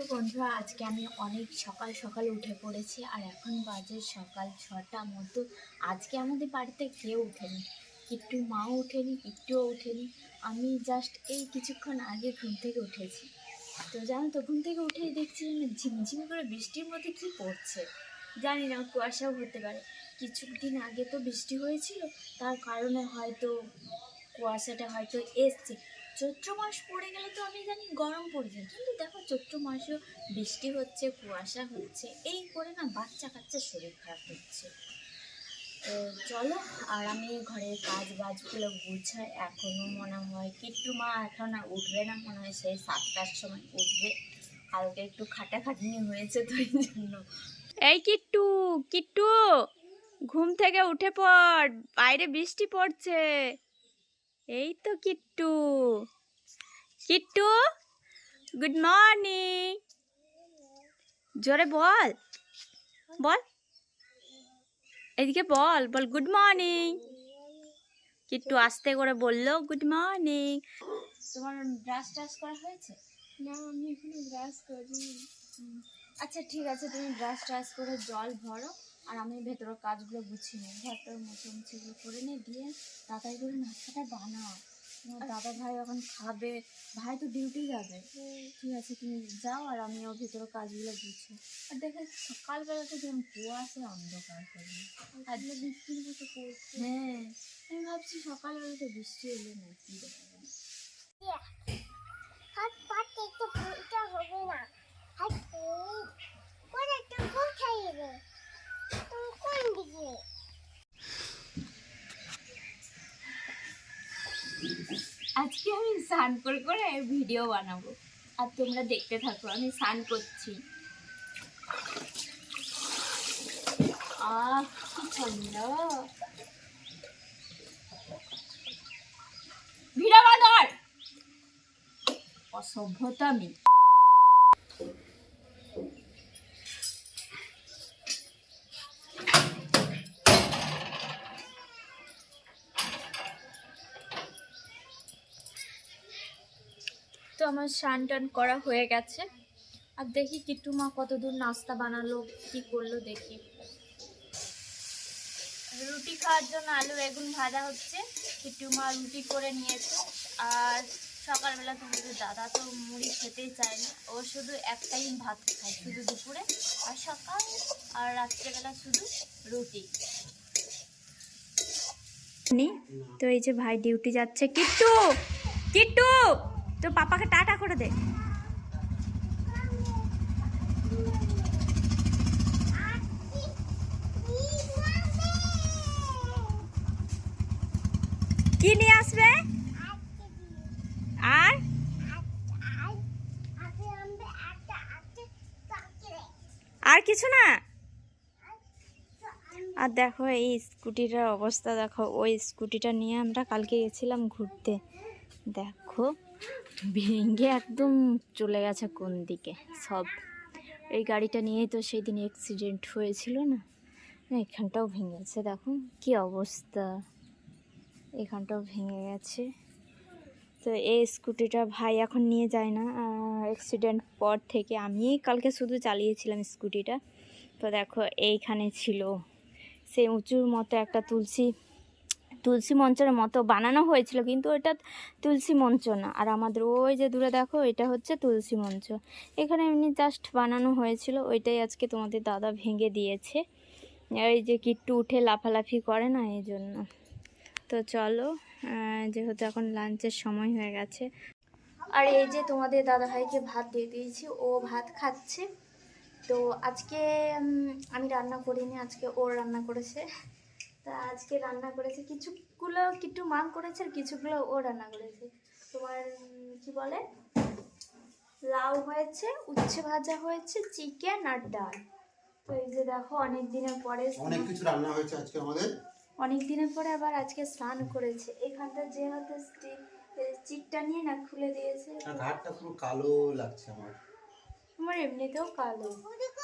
তো বন্ধুরা, আজকে আমি অনেক সকাল সকাল উঠে পড়েছি আর এখন বাজে সকাল ছটা মতো। আজকে আমাদের বাড়িতে কেউ উঠেনি। কিট্টু মাও উঠেনি কিট্টুও উঠেনি। আমি জাস্ট এই কিছুক্ষণ আগে ঘুম থেকে উঠেছি। তো জানো তো, ঘুম থেকে উঠে দেখছি যেন ঝিমঝিম করে বৃষ্টির মধ্যে কি পড়ছে। জানি না, কুয়াশাও হতে পারে। কিছুদিন আগে তো বৃষ্টি হয়েছিল, তার কারণে হয়তো কুয়াশাটা হয়তো এসছে। চৈত্র মাস পড়ে গেলে তো আমি জানি গরম পড়ে যায়। কিন্তু দেখো চৈত্র মাসেও বৃষ্টি হচ্ছে, কুয়াশা হচ্ছে, এই করে না বাচ্চা কাচ্চার শরীর খারাপ হচ্ছে। তো চলো, আর আমি ঘরের কাজ বাজগুলো গুছাই। এখনও মনে হয় কিট্টু মা এখন আর উঠবে না, মনে হয় সেই সাতটার সময় উঠবে। কালকে একটু খাটাখাটনি হয়েছে তো এই জন্য। এই কিট্টু কিট্টু, ঘুম থেকে উঠে পড়, বাইরে বৃষ্টি পড়ছে। এই তো কিট্টু। কিট্টু গুড মর্নিং জোরে বল বল। এদিকে বল বল গুড মর্নিং কিট্টু আস্তে করে বলল গুড মর্নিং তোমার ব্রাশ টাশ করা হয়েছে? না আমি এখনও ব্রাশ করিনি। আচ্ছা ঠিক আছে তুমি ব্রাশ ট্রাশ করে জল ভরো। আর আমি ভেতরের কাজগুলো গুছিয়ে নিই। ঘরটার মুছামুছিগুলো করে নিয়ে দিয়ে তাড়াতাড়ি করে নাস্তাটা বানাও। দাদা ভাই এখন খাবে। ভাই তো ডিউটি যাবে। ঠিক আছে তুমি যাও আর আমি ওর ভেতরের কাজগুলো গুছি আর দেখে সকালবেলাতে যেমন কুয়াশা অন্ধকার করবে আর বৃষ্টির মতো পড়ছে। হ্যাঁ। আমি ভাবছি সকালবেলাতে বৃষ্টি এলো না কি দেখা হাত পাতে তো ভুলটা হবে না। হাত করে তো ভুল কোন দিকে আজকে আমি স্নান করে করে ভিডিও বানাবো। আর তোমরা দেখতে থাকো, আমি স্নান করছি। আহ অসভ্যতা আমি। আমার স্নান টান করা হয়ে গেছে। আর দেখি কিট্টু মা কত দূর নাস্তা বানালো, কি করল দেখি। রুটি খাওয়ার জন্য আলু, বেগুন ভাজা হচ্ছে। কিট্টু মা রুটি করে নিয়েছে। আর সকালবেলা তোমাদের দাদা তো মুড়ি খেতেই চায় না। ও শুধু এক টাইম ভাত খায়, শুধু দুপুরে আর সকাল আর রাত্রেবেলা শুধু রুটি। তো এই যে ভাই ডিউটি যাচ্ছে। কিট্টু কিট্টু! তো পাপাকে টাটা করে দে। কি নিয়ে আসবে? আর? আর কিছু না? আর দেখো এই স্কুটিটার অবস্থা, দেখো ওই স্কুটিটা নিয়ে আমরা কালকে গেছিলাম ঘুরতে। দেখো। ভেঙে একদম চলে গেছে কোন দিকে? সব। এই গাড়িটা নিয়েই তো সেই দিন অ্যাক্সিডেন্ট হয়েছিল না? এখানটাও ভেঙেছে দেখো কি অবস্থা। এখানটাও ভেঙে গেছে। তো এই স্কুটিটা ভাই এখন নিয়ে যায় না। অ্যাক্সিডেন্ট পর থেকে আমি কালকে শুধু চালিয়েছিলাম স্কুটিটা তো দেখো এইখানে ছিল। সেই উঁচুর মতো একটা তুলসী তুলসী মঞ্চের মতো বানানো হয়েছিল, কিন্তু ওটা তুলসী মঞ্চ না। আর আমাদের ওই যে দূরে দেখো, এটা হচ্ছে তুলসী মঞ্চ। এখানে এমনি জাস্ট বানানো হয়েছিল, ওইটাই আজকে তোমাদের দাদা ভেঙে দিয়েছে। এই যে কিট্টু উঠে লাফালাফি করে না, এই জন্য। তো চলো যেহেতু এখন লাঞ্চের সময় হয়ে গেছে। আর এই যে তোমাদের দাদা ভাইকে ভাত দিয়ে দিয়েছি, ও ভাত খাচ্ছে। তো আজকে আমি রান্না করিনি, আজকে ওর রান্না করেছে। তা আজকে রান্না করেছে। কিছুগুলো কিট্টু মা করেছে আর কিছুগুলো ও রান্না করেছে। তোমার কি বলে? লাউ হয়েছে উচ্ছে ভাজা হয়েছে চিকেন আর ডাল। তো এই যে দেখো অনেক দিনের পরে অনেক কিছু রান্না হয়েছে আজকে আমাদের। অনেক দিনের পরে আবার আজকে স্নান করেছে। এখানটা যে হাতে স্টিক চিকটা নিয়ে না খুলে দিয়েছে। আর ঘাটটা পুরো কালো লাগছে আমার। আমার এমনিতেও কালো।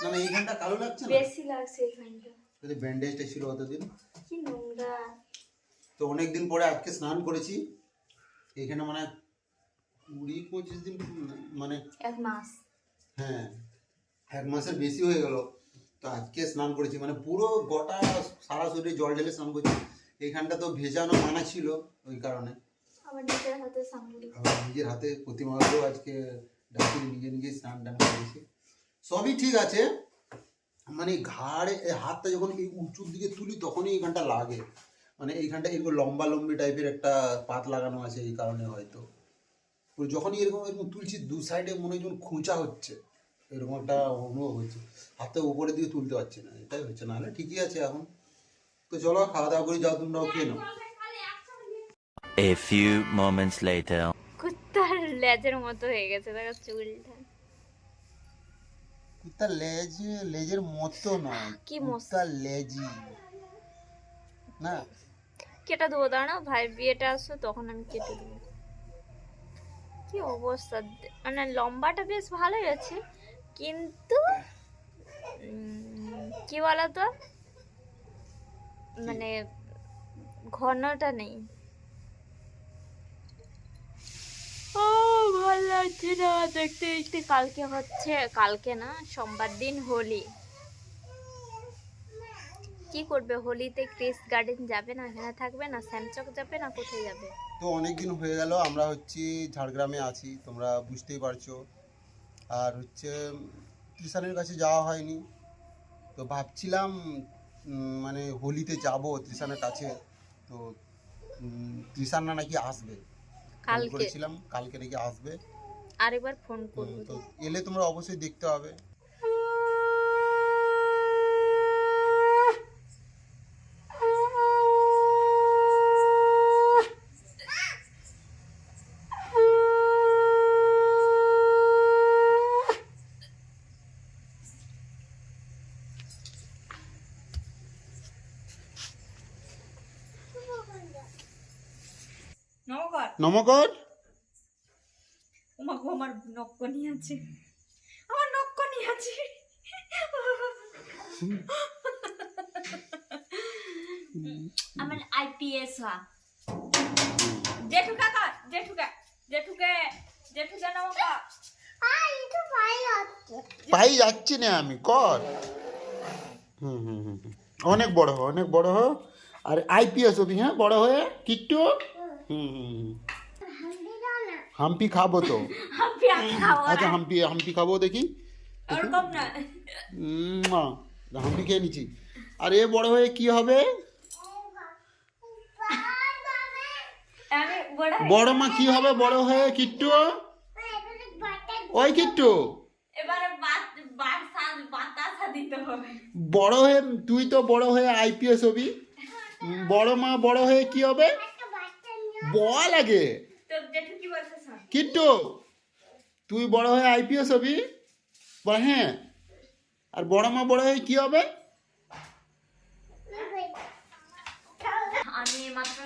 না না এইখানটা কালো লাগছে বেশি লাগছে এখানটা। যদি ব্যান্ডেজটা ছিল অতদিন? তো অনেক দিন পরে আজকে স্নান করেছি। এখানে মানে কুড়ি পঁচিশ দিন মানে এক মাস। হ্যাঁ এক মাসের বেশি হয়ে গেল। তো আজকে স্নান করেছি। মানে পুরো গোটা সারা শরীরে জল ঢেলে স্নান করছি। এইখানটা তো ভেজানো মানা ছিল ওই কারণে। আবার নিজের হাতে আবার নিজের হাতে প্রতিমাকেও আজকে ডাকি নিজে নিজে স্নান টান করেছি। সবই ঠিক আছে। মানে ঘাড়ে হাতটা যখন এই উঁচুর দিকে তুলি তখনই এইখানটা লাগে। মানে এইখানটা এরকম লম্বা লম্বি টাইপের একটা পাত লাগানো আছে এই কারণে হয়তো। যখনই এরকম এরকম তুলছি দু সাইডে মনে হয় যেমন খুঁচা হচ্ছে। এরকম একটা অনুভব হচ্ছে। হাতে উপরে দিয়ে তুলতে পারছি না এটাই হচ্ছে। না হলে ঠিকই আছে এখন। তো চলো খাওয়া দাওয়া করে যাও তোমরাও খেয়ে নাও। A few moments later. কুত্তার লেজের মতো হয়ে গেছে দেখো চুলটা। কুত্তার লেজ লেজের মতো নয়। কি মস্ত। লেজি। না? কেটে দেবো দাঁড়াও ভাই বিয়েটা আসো তখন আমি কেটে দেবো। কি অবস্থা? মানে লম্বাটা বেশ ভালোই আছে কিন্তু কি বলতো? মানে ঘনটা নেই ও ভালো লাগছে না, দেখতে দেখতে কালকে হচ্ছে, কালকে না, সোমবার দিন হোলি। কি করবে, হোলিতে ক্রিস গার্ডেন যাবে না, এখানে থাকবে না, স্যামচক যাবে না, কোথায় যাবে? তো অনেক দিন হয়ে গেল, আমরা হচ্ছে ঝাড়গ্রামে আছি, তোমরা বুঝতেই পারছ। আর হচ্ছে ত্রিশানের কাছে যাওয়া হয়নি। তো ভাবছিলাম মানে হোলিতে যাব ত্রিশানের কাছে। তো ত্রিশান্না নাকি আসবে? কালকে। করেছিলাম কালকে নাকি আসবে। আরেকবার ফোন করব তো। এলে তোমরা অবশ্যই দেখতে হবে। নমকর। ওমাগো আমার নক্কনি আছে। আমার নক্কনি আছে। আমার আইপিএস হা জেঠু কাকা জেঠু কা জেঠুকে জেঠুকে আছে পাই যাচ্ছি। না আমি কর। হুম হুম হুম হুম। অনেক বড় হ অনেক বড় হ। আর আইপিএস হবি হ্যাঁ বড় হয়ে কিট্টু। হাম্পি খাব তো। আচ্ছা হাম্পি হাম্পি খাব দেখি। হাম্পি খেয়ে নিচ্ছি। আর এ বড় হয়ে কি হবে? বড় মা কি হবে? বড় হয়ে কিট্টু? ওই কিট্টু। বড় হয়ে তুই তো বড় হয়ে আইপিএস হবি। বড় মা বড় হয়ে কি হবে? বল আগে তো জেঠু কি বলছে শোন? কিট্টু তুই বড় হয়ে আইপিএস হবি? বল হ্যাঁ। আর বড় মা বড় হয়ে কি হবে? আমি মাত্র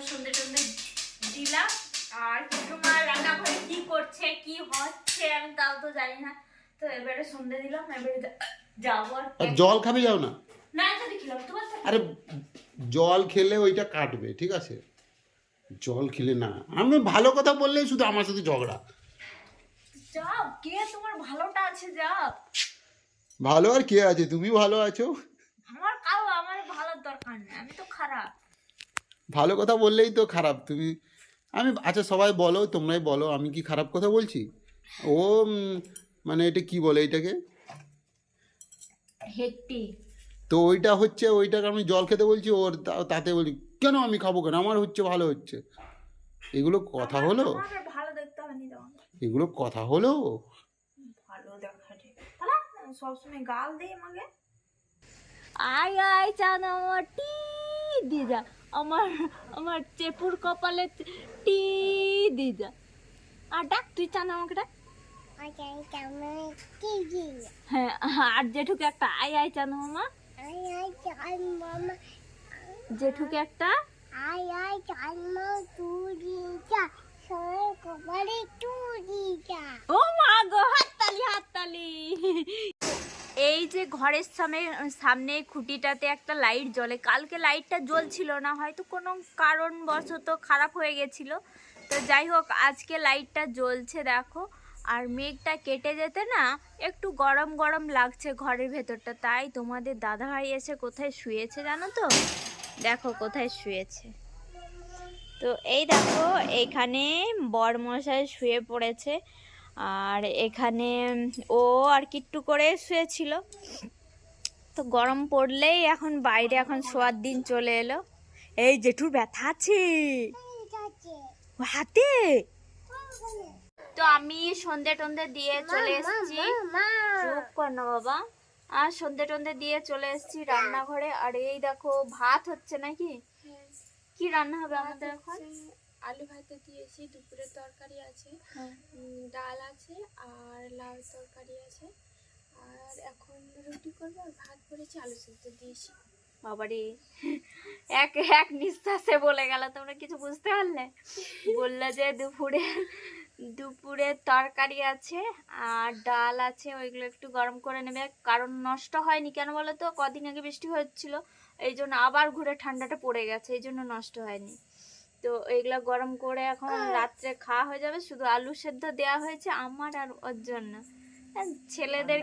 দিলাম। আর কি করছে কি হচ্ছে আমি তাও তো জানি না। তো এবারে দিলাম এবারে যাব আর জল খাবে যাও না? তোমার আরে জল খেলে ওইটা কাটবে ঠিক আছে? জল খেলে না। আমি ভালো কথা বললেই শুধু আমার সাথে ঝগড়া। যাও কে তোমার ভালোটা আছে যাও। ভালো আর কে আছে? তুমি ভালো আছো? আমার কাউ আমার ভালো দরকার নেই আমি তো খারাপ। ভালো কথা বললেই তো খারাপ। তুমি আমি আচ্ছা সবাই বলো তোমরাই বলো আমি কি খারাপ কথা বলছি? ও মানে এটা কি বলে এটাকে? হেট্টি। তো ওইটা হচ্ছে ওইটাকে আমি জল খেতে বলছি ওর তাতে বলি কেন আমি খাব কেন? আমার হচ্ছে ভালো হচ্ছে। এগুলো কথা হলো? ভালো দেখতে হবে এগুলো কথা হলো? ভালো দেখা সবসময় গাল দেই আমাকে। আয় আয় চান আমার টি দিদা আমার আমার চেপুর কপালে টি দিদা আর ডাক তুই চান আমাকে ডাক। হ্যাঁ আর জেঠুকে একটা আয় আয় চান মামা। জেঠুকে একটা? কপালে তুলিটা ও মা গো হাততালি হাততালি। এই যে ঘরের সামনে সামনে খুঁটিটাতে একটা লাইট জ্বলে। কালকে লাইটটা জ্বলছিল না হয়তো কোনো কারণবশত খারাপ হয়ে গেছিল। তো যাই হোক আজকে লাইটটা জ্বলছে দেখো। আর মেঘটা কেটে যেতে না একটু গরম গরম লাগছে ঘরের ভেতরটা। তাই তোমাদের দাদাভাই এসে কোথায় শুয়েছে জানো তো? দেখো কোথায় শুয়েছে। তো এই দেখো এইখানে বরমশাই শুয়ে পড়েছে। আর এখানে ও আর কিট্টু করে শুয়েছিল। তো গরম পড়লেই এখন বাইরে এখন শোয়ার দিন চলে এলো। এই জেঠুর ব্যথা আছে? হাতে? তো আমি সন্ধে টন্ধে দিয়ে চলে এসেছি। চুপ কর না বাবা। আর সন্ধে টন্ধে দিয়ে চলে এসেছি রান্নাঘরে। আর এই দেখো ভাত হচ্ছে নাকি? কি রান্না হবে আমাদের এখন? আলু ভাতে দিয়েছি দুপুরে তরকারি আছে হ্যাঁ। ডাল আছে আর লাউ তরকারি আছে। আর এখন রুটি করব আর ভাত করেছি আলু সিদ্ধ দিয়েছি। বাবারে এক এক নিঃশ্বাসে বলে গেল তোমরা কিছু বুঝতে পারলে? বলল যে দুপুরে দুপুরে তরকারি আছে আর ডাল আছে ওইগুলো একটু গরম করে নেবে। কারণ নষ্ট হয়নি কেন বলো তো? কদিন আগে বৃষ্টি হচ্ছিল এই জন্য আবার ঘুরে ঠান্ডাটা পড়ে গেছে এই জন্য নষ্ট হয়নি। তো এইগুলো গরম করে এখন রাত্রে খাওয়া হয়ে যাবে শুধু আলু সেদ্ধ দেওয়া হয়েছে আমার আর ওর জন্য। আর ছেলেদের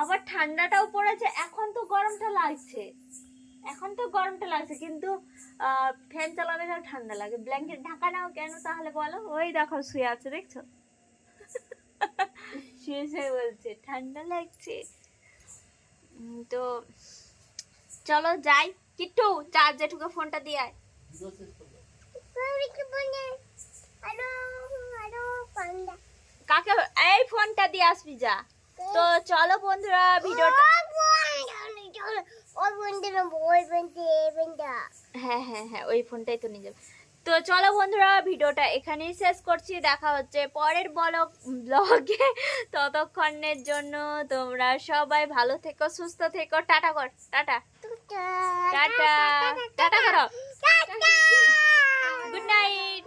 আবার ঠান্ডাটাও পড়েছে এখন তো গরমটা লাগছে। এখন তো গরমটা লাগছে কিন্তু ফ্যান চালালে না ঠান্ডা লাগে। ব্ল্যাঙ্কেট ঢাকা নাও কেন তাহলে বলো? ওই দেখো শুয়ে আছে দেখছ? শুয়ে শুয়ে বলছে ঠান্ডা লাগছে। তো চলো যাই। কিট্টু চার জেঠুকে ফোনটা দিয়ে আয়। কাকে এই ফোনটা দিয়ে আসবি যা। তো চলো বন্ধুরা ভিডিওটা হ্যাঁ হ্যাঁ হ্যাঁ ওই ফোনটাই তো নিয়ে যাবে। তো চলো বন্ধুরা ভিডিওটা এখানেই শেষ করছি। দেখা হচ্ছে পরের ব্লগ ব্লগে ততক্ষণের জন্য তোমরা সবাই ভালো থেকো সুস্থ থেকো। টাটা কর টাটা। টাটা টাটা করো। Good night